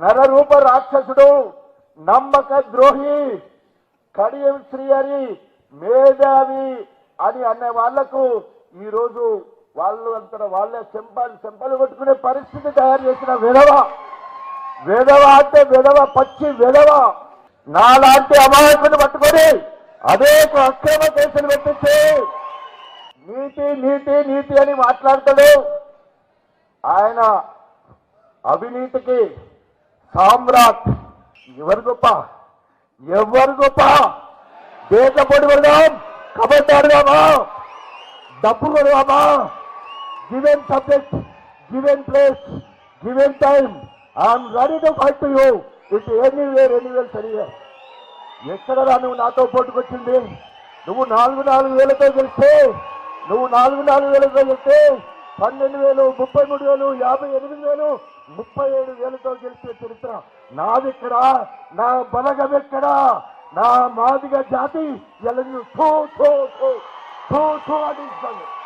నరరూప రాక్షసుడు నమ్మక ద్రోహి కడియం శ్రీ అని మేధావి అని అనే వాళ్ళకు ఈ రోజు వాళ్ళు అంతా వాళ్ళే చెంపలు చెంపలు కొట్టుకునే పరిస్థితి తయారు చేసిన విధవ. విధవ అంటే విధవ పచ్చి విధవ. నాలాంటి అమాయకుని పట్టుకొని అనేక అక్రమ కేసులు పెట్టించి నీతి నీతి నీతి అని మాట్లాడతాడు. ఆయన అవినీతికి సామ్రాట్. ఎవరు గొప్ప? ఎవరు గొప్ప? దేశ పొడి వెళ్దాం కబడ్డాడుదామా డబ్బు కొడదామా? Given subject given place given time I'm ready to fight to you it anywhere anywhere సరిగా ఎక్కడరా నువ్వు నాతో పోటుకొచ్చింది? నువ్వు నాలుగు నాలుగు వేలతో గెలిస్తే నువ్వు నాలుగు నాలుగు వేలతో గెలిస్తే పన్నెండు వేలు ముప్పై మూడు వేలు యాభై ఎనిమిది వేలు ముప్పై ఏడు వేలతో గెలిచిన చరిత్ర నాదిక్కడ నా బలగం ఎక్కడ నా మాదిగ జాతి ఎలను థూ అని ఇస్తాను